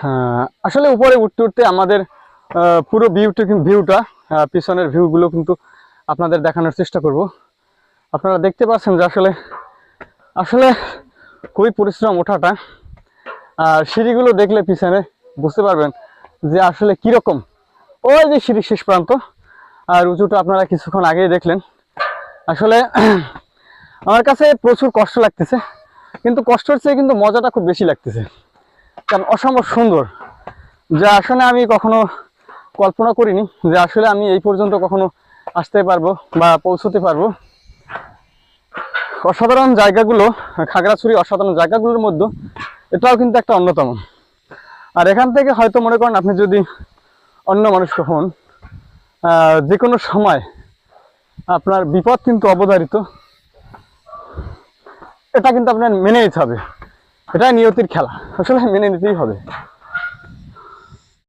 হ্যাঁ, আসলে উপরে উঠতে উঠতে আমাদের পুরো ভিউটা ভিউটা পিছনের ভিউগুলো কিন্তু আপনাদের দেখানোর চেষ্টা করব। আপনারা দেখতে পাচ্ছেন যে আসলে আসলে খুবই পরিশ্রম ওঠাটা। আর সিঁড়িগুলো দেখলে পিছনে বুঝতে পারবেন যে আসলে কীরকম। ওই যে সিঁড়ি শেষ প্রান্ত আর উঁচুটা আপনারা কিছুক্ষণ আগেই দেখলেন। আসলে আমার কাছে প্রচুর কষ্ট লাগতেছে কিন্তু কষ্টের চেয়ে কিন্তু মজাটা খুব বেশি লাগতেছে। কারণ অসম্ভব সুন্দর। যা আসলে আমি কখনো কল্পনা করিনি যে আসলে আমি এই পর্যন্ত কখনো আসতে পারব বা পৌঁছতে পারব। অসাধারণ জায়গাগুলো, খাগড়াছড়ি অসাধারণ জায়গাগুলোর মধ্যে এটাও কিন্তু একটা অন্যতম। আর এখান থেকে হয়তো মনে করেন আপনি যদি অন্য মানুষকে হন যে কোনো সময় আপনার বিপদ কিন্তু অবধারিত। এটা কিন্তু আপনার মেনে নিতে হবে। এটা নিয়তির খেলা। আসলে মেনে নিতেই হবে।